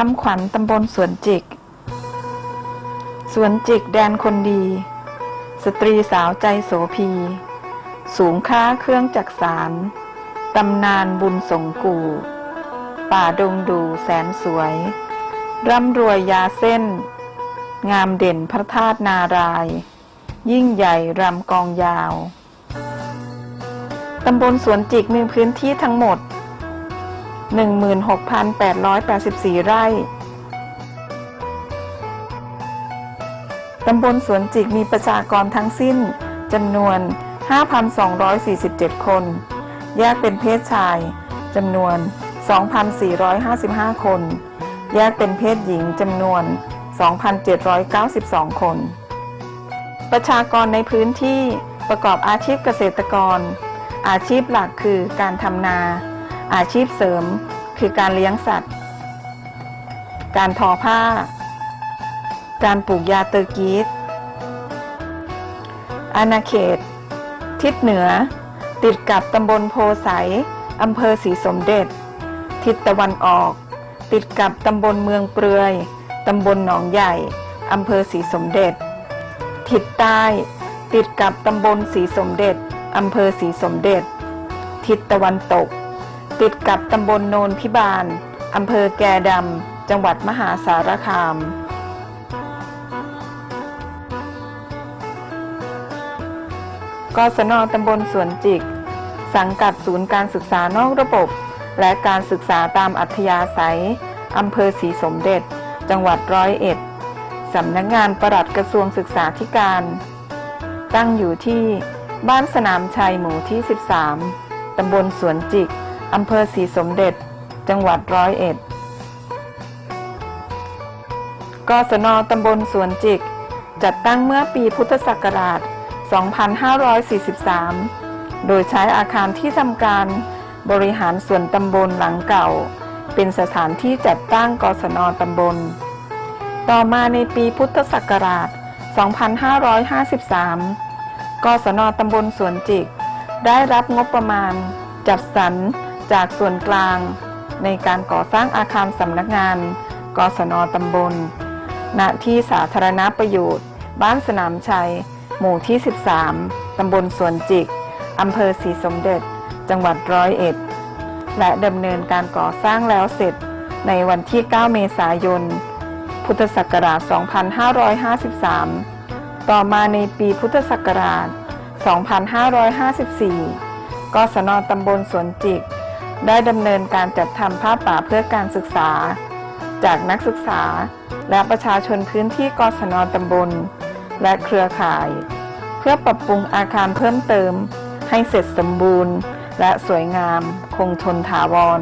คำขวัญตำบลสวนจิก สวนจิกแดนคนดี สตรีสาวใจโสภีสูงค่าเครื่องจักสารตำนานบุญสงกู่ป่าดงดูแสนสวย ร่ำรวยยาเส้น งามเด่นพระธาตุนาราย ยิ่งใหญ่รำกองยาว ตำบลสวนจิกมีพื้นที่ทั้งหมด 16,884 ไร่ ตำบลสวนจิกมีประชากรทั้งสิ้นจำนวน 5,247 คน แยกเป็นเพศชายจำนวน 2,455 คน แยกเป็นเพศหญิงจำนวน 2,792 คน ประชากรในพื้นที่ประกอบอาชีพเกษตรกร อาชีพหลักคือการทำนา อาชีพเสริมคือการเลี้ยงสัตว์ การทอผ้า การปลูกยาเตอร์กีสอาณาเขต ทิศเหนือ ติดกับตำบลโพไสอำเภอศรีสมเด็จ ทิศตะวันออก ติดกับตำบลเมืองเปลือยตำบลหนองใหญ่อำเภอศรีสมเด็จ ทิศใต้ ติดกับตำบลศรีสมเด็จอำเภอศรีสมเด็จ ทิศตะวันตก ติดกับตำบลโนนพิบาล อำเภอแกดำ จังหวัดมหาสารคาม กศนตำบลสวนจิก สังกัดศูนย์การศึกษานอกระบบ และการศึกษาตามอัธยาศัย อำเภอศรีสมเด็จ จังหวัดร้อยเอ็ด สำนักงานประหลัดกระทรวงศึกษาธิการ ตั้งอยู่ที่บ้านสนามชัยหมู่ที่ 13 ตำบลสวนจิก อำเภอศรีสมเด็จ จังหวัดร้อยเอ็ด กศนตำบลสวนจิก จัดตั้งเมื่อปีพุทธศักราช 2543 โดยใช้อาคารที่ทำการบริหารส่วนตำบลหลังเก่า เป็นสถานที่จัดตั้งกศนตำบล ต่อมาในปีพุทธศักราช 2553 กศนตำบลสวนจิก ได้รับงบประมาณ จัดสรร จากส่วนกลางในการก่อสร้างอาคารสำนักงาน กศนตำบล ณ ที่สาธารณประโยชน์ บ้านสนามชัย หมู่ที่ 13 ตำบลสวนจิก อำเภอศรีสมเด็จ จังหวัดร้อยเอ็ด และดำเนินการก่อสร้างแล้วเสร็จในวันที่ 9 เมษายน พุทธศักราช 2553 ต่อมาในปีพุทธศักราช 2554 กศนตำบลสวนจิก ได้ดำเนินการจัดทำผ้าป่าเพื่อการศึกษา จากนักศึกษา และประชาชนพื้นที่กศนตำบล และเครือข่าย เพื่อปรับปรุงอาคารเพิ่มเติม ให้เสร็จสมบูรณ์ และสวยงาม คงทนถาวร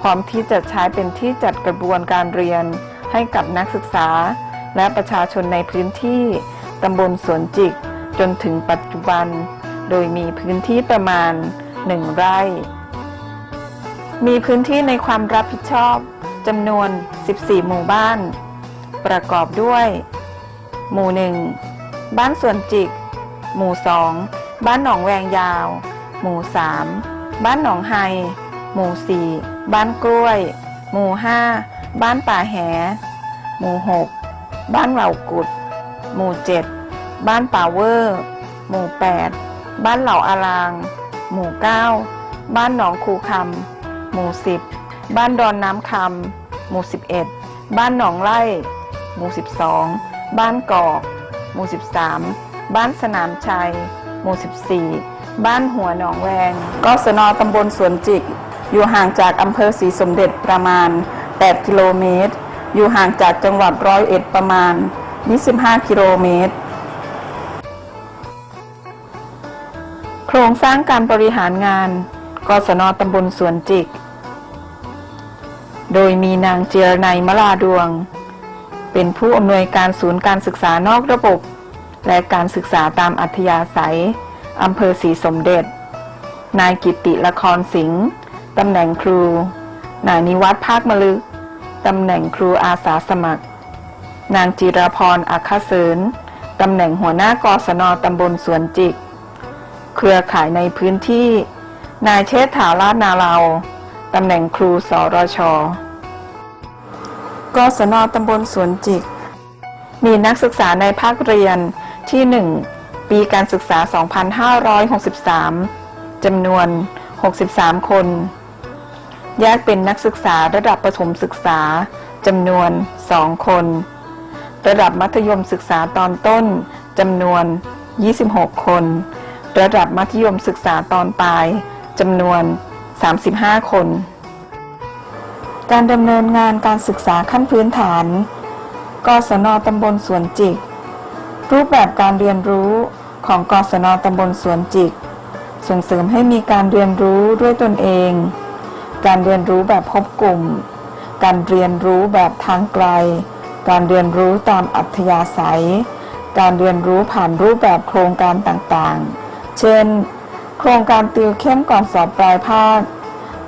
พร้อมที่จะใช้เป็นที่จัดกระบวนการเรียน ให้กับนักศึกษา และประชาชนในพื้นที่ตำบลสวนจิกจนถึงปัจจุบัน โดยมีพื้นที่ประมาณ 1 ไร่ มีพื้นที่ในความรับผิดชอบจำนวน 14 หมู่บ้าน ประกอบด้วย หมู่ 1 บ้านสวนจิก หมู่ 2 บ้านหนองแวงยาว หมู่ 3 บ้านหนองไฮ หมู่ 4 บ้านกล้วย หมู่ 5 บ้านป่าแห หมู่ 6 บ้านเหล่ากุด หมู่ 7 บ้านป่าเวอร์ หมู่ 8 บ้านเหล่าอาราง หมู่ 9 บ้านหนองคูคำ หมู่ 10 บ้านดอนน้ำคำหมู่ 11 บ้านหนองไร่ หมู่ 12 บ้านกอก หมู่ 13 บ้านสนามชัย หมู่ 14 บ้านหัวหนองแวงกศนตำบลสวนจิก อยู่ห่างจากอำเภอศรีสมเด็จประมาณ 8 กิโลเมตร อยู่ห่างจากจังหวัดร้อยเอ็ดประมาณ 25 กิโลเมตรโครงสร้างการบริหารงาน กศนตำบลสวนจิก โดยมีนางเจรนัยมลาดวง เป็นผู้อำนวยการศูนย์การศึกษานอกระบบ และการศึกษาตามอัธยาศัยอำเภอศรีสมเด็จ นายกิติละครสิงห์ตำแหน่งครู นายนิวัฒน์ภาคมลึก ตำแหน่งครูอาสาสมัคร นางจิรพรอัคเสริญตำแหน่งหัวหน้ากศนตำบลสวนจิก เครือข่ายในพื้นที่ นายเชษฐาลาดนาเราตำแหน่งครูสรชกศนตำบลสวนจิก มีนักศึกษาในภาคเรียนที่ 1 ปีการศึกษา 2563 จำนวน 63 คน แยกเป็นนักศึกษาระดับประถมศึกษาจำนวน 2 คน ระดับมัธยมศึกษาตอนต้นจำนวน 26 คน ระดับมัธยมศึกษาตอนปลาย จำนวน 35 คน การดำเนินงานการศึกษาขั้นพื้นฐาน กศนตำบลสวนจิก รูปแบบการเรียนรู้ของกศนตำบลสวนจิก ส่งเสริมให้มีการเรียนรู้ด้วยตนเอง การเรียนรู้แบบพบกลุ่ม การเรียนรู้แบบทางไกล การเรียนรู้ตามอัธยาศัย การเรียนรู้ผ่านรูปแบบโครงการต่างๆ เช่น โครงการติวเข้มก่อนสอบปลายภาค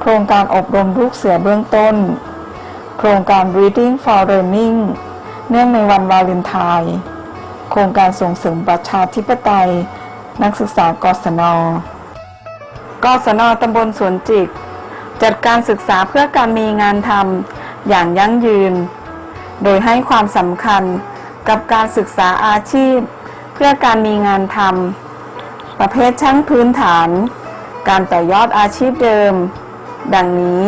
โครงการอบรมลูกเสือเบื้องต้น โครงการ Reading for Learning เนื่องในวันวาเลนไทน์โครงการส่งเสริมประชาธิปไตย นักศึกษากศนกศนตำบลสวนจิก จัดการศึกษาเพื่อการมีงานทำอย่างยั่งยืน โดยให้ความสำคัญกับการศึกษาอาชีพ เพื่อการมีงานทำ ประเภทช่างพื้นฐาน การต่อยอดอาชีพเดิม ดังนี้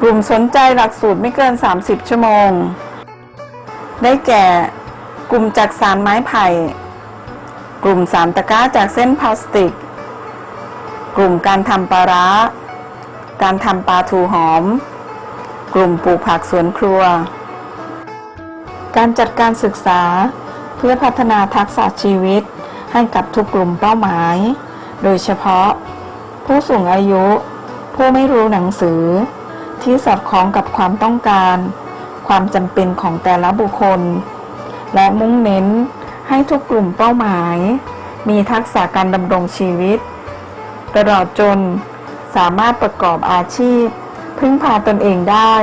กลุ่มสนใจหลักสูตรไม่เกิน 30 ชั่วโมง ได้แก่ กลุ่มจากสารไม้ไผ่ กลุ่มสารตะกร้าจากเส้นพลาสติก กลุ่มการทำปลาร้า การทำปลาทูหอม กลุ่มปลูกผักสวนครัว การจัดการศึกษาเพื่อพัฒนาทักษะชีวิต ให้กับทุกกลุ่มเป้าหมาย โดยเฉพาะ ผู้สูงอายุ ผู้ไม่รู้หนังสือ ที่สอดคล้องกับความต้องการ ความจำเป็นของแต่ละบุคคล และมุ่งเน้นให้ทุกกลุ่มเป้าหมาย มีทักษะการดำรงชีวิต ตลอดจนสามารถประกอบอาชีพ พึ่งพาตนเองได้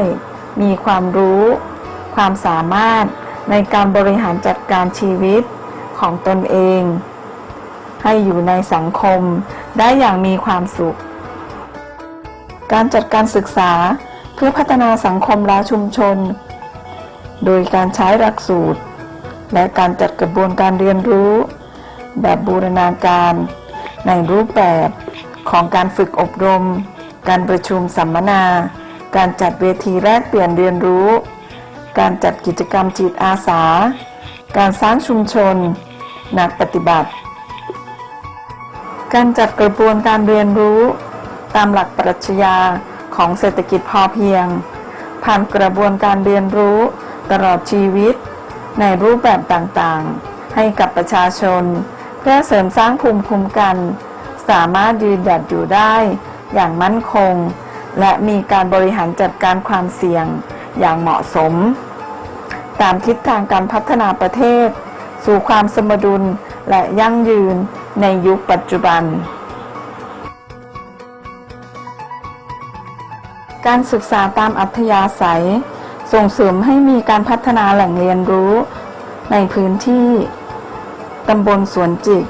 มีความรู้ ความสามารถในการบริหารจัดการชีวิตของตนเอง ให้อยู่ในสังคมได้อย่างมีความสุข การจัดการศึกษาเพื่อพัฒนาสังคมและชุมชน โดยการใช้หลักสูตร และการจัดกระบวนการเรียนรู้ แบบบูรณาการ ในรูปแบบของการฝึกอบรม การประชุมสัมมนา การจัดเวทีแลกเปลี่ยนเรียนรู้ การจัดกิจกรรมจิตอาสา การสร้างชุมชน นักปฏิบัติ การจัดกระบวนการเรียนรู้ตามหลักปรัชญาของเศรษฐกิจพอเพียง ผ่านกระบวนการเรียนรู้ตลอดชีวิต ในรูปแบบต่างๆ ให้กับประชาชน เพื่อเสริมสร้างภูมิคุ้มกัน สามารถยืนหยัดอยู่ได้อย่างมั่นคง และมีการบริหารจัดการความเสี่ยงอย่างเหมาะสม ตามทิศทางการพัฒนาประเทศ สู่ความสมดุลและยั่งยืน ในยุคปัจจุบัน การศึกษาตามอัธยาศัย ส่งเสริมให้มีการพัฒนาแหล่งเรียนรู้ในพื้นที่ตำบลสวนจิก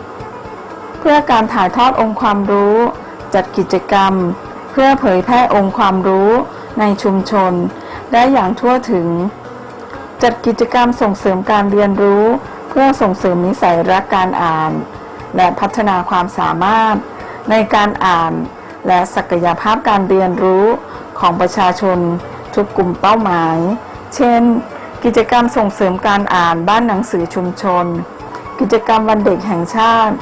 เพื่อการถ่ายทอดองค์ความรู้ จัดกิจกรรม เพื่อเผยแพร่องค์ความรู้ในชุมชน ได้อย่างทั่วถึง จัดกิจกรรมส่งเสริมการเรียนรู้ เพื่อส่งเสริมนิสัยรักการอ่าน และพัฒนาความสามารถในการอ่านและศักยภาพการเรียนรู้ของประชาชนทุกกลุ่มเป้าหมาย เช่น กิจกรรมส่งเสริมการอ่านบ้านหนังสือชุมชน กิจกรรมวันเด็กแห่งชาติ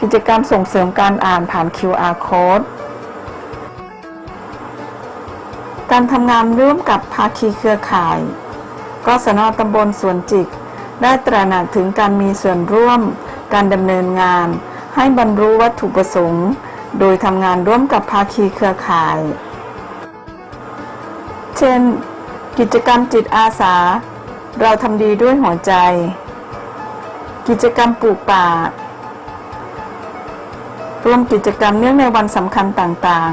กิจกรรมส่งเสริมการอ่านผ่าน QR code การทำงานร่วมกับภาคีเครือข่ายกศนตำบลสวนจิก ได้ตระหนักถึงการมีส่วนร่วม การดำเนินงาน ให้บรรลุวัตถุประสงค์ โดยทำงานร่วมกับภาคีเครือข่าย เช่น กิจกรรมจิตอาสา เราทำดีด้วยหัวใจ กิจกรรมปลูกป่ารวมกิจกรรมเนื่องในวันสำคัญต่าง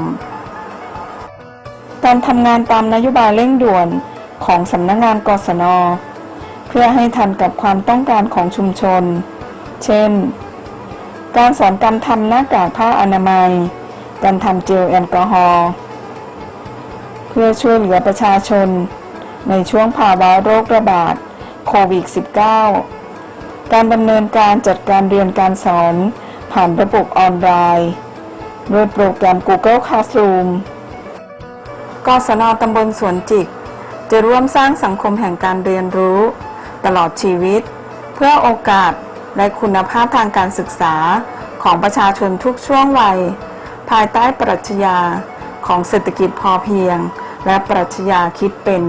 ๆ การทำงานตามนโยบายเร่งด่วนของสำนักงงานกศน เพื่อให้ทันกับความต้องการของชุมชน เช่น การสอนการทำหน้ากากผ้าอนามัย การทำเจลแอลกอฮอล์เพื่อช่วยเหลือประชาชน ในช่วงภาวะโรคระบาดโควิด -19 การดำเนินการจัดการเรียนการสอนผ่านระบบออนไลน์ด้วยโปรแกรม Google Classroom กศนตำบลสวนจิก จะร่วมสร้างสังคมแห่งการเรียนรู้ ตลอดชีวิต เพื่อโอกาส และคุณภาพทางการศึกษาของประชาชนทุกช่วงวัย ภายใต้ปรัชญาของเศรษฐกิจพอเพียง และปรัชญาคิดเป็น